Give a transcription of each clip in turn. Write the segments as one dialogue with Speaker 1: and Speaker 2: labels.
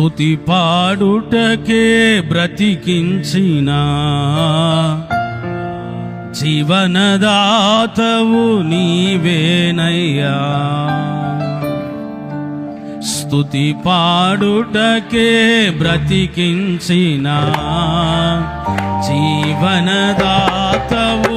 Speaker 1: స్తుతి పాడుటకే బ్రతికించిన. జీవనదాతవు నీవేనయ్యా. స్తుతి పాడుటకే బ్రతికించిన. జీవనదాతవు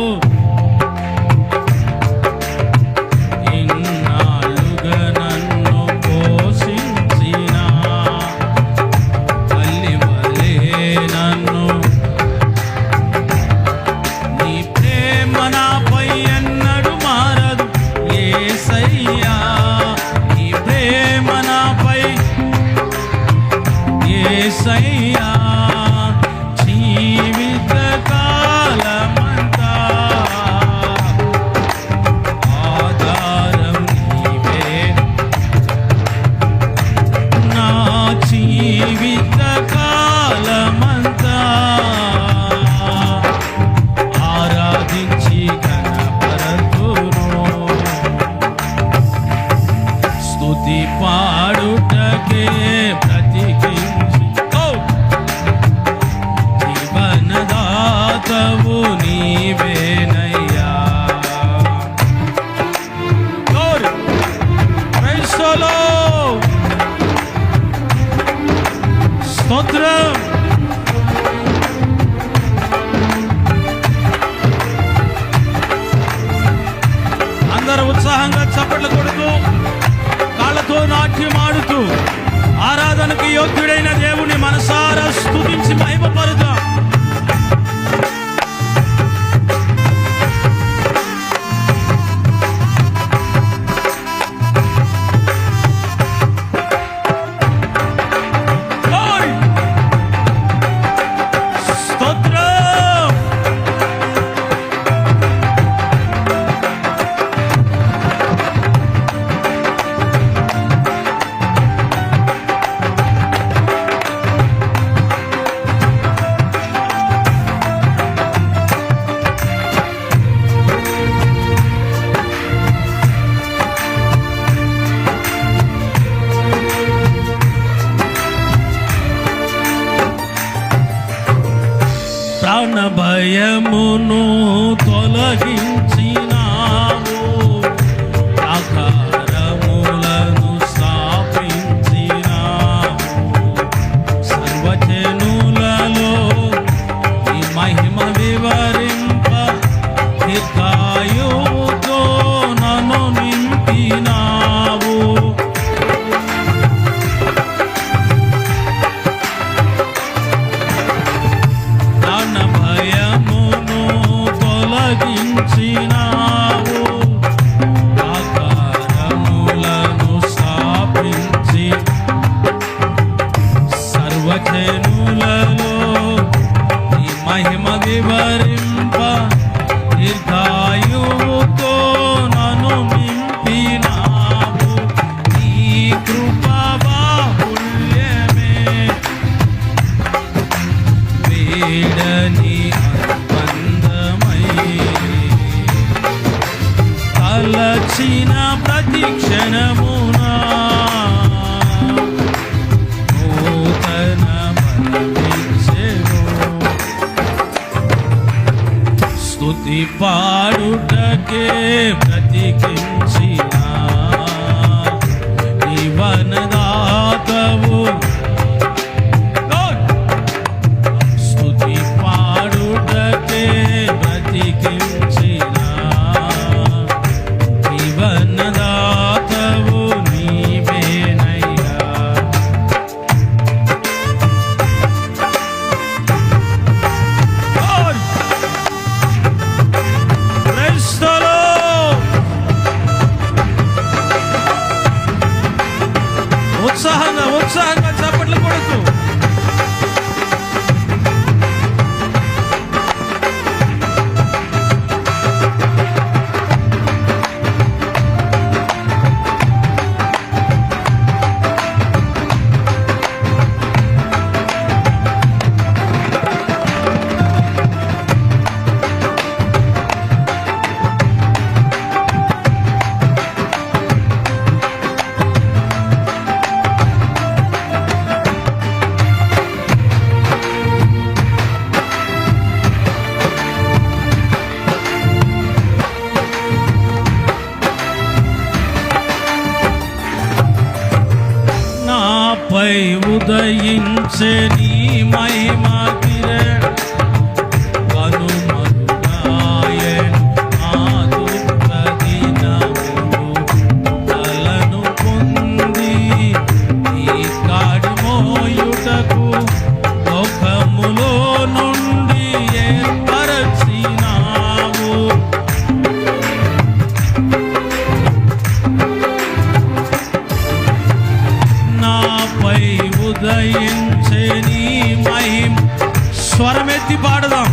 Speaker 1: నామములో స్తోత్రం. అందరూ ఉత్సాహంగా చప్పట్లు కొడుతూ కాళ్ళతో నాట్యం ఆడుతూ ఆరాధనకు యోగ్యుడైన దేవుని మనసారా స్థుతించి మహిమపరుదాం. భయమును తొలగించినావు. అకారములను స్థాపించినావు. సర్వజనులలో ఈ మహిమ వివరింప కాయో Yeah. మై ఉదయించే నీ మహిమ. మహిమై ఉదయించే నీ మహిమ. స్వరమెత్తి పాడదాం.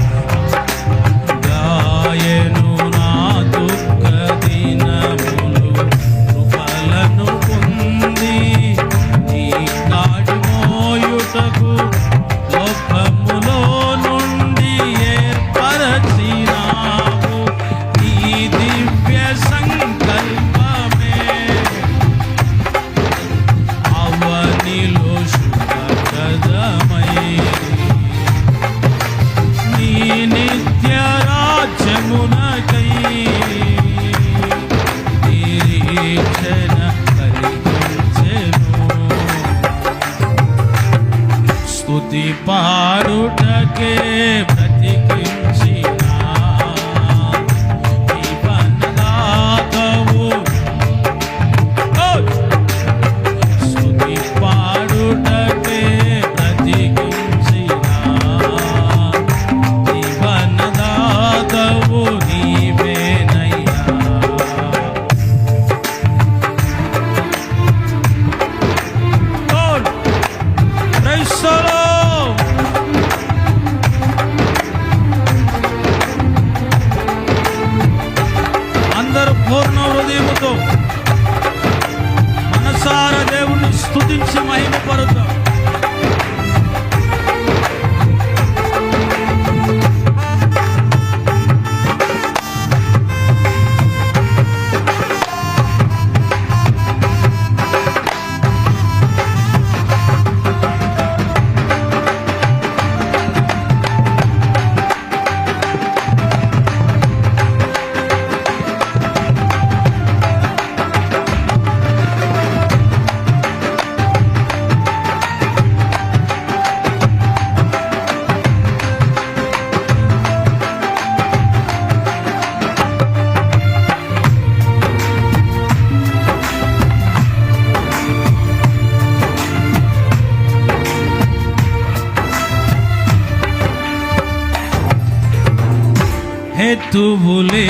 Speaker 1: హేతువులేకయే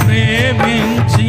Speaker 1: ప్రేమించినావు.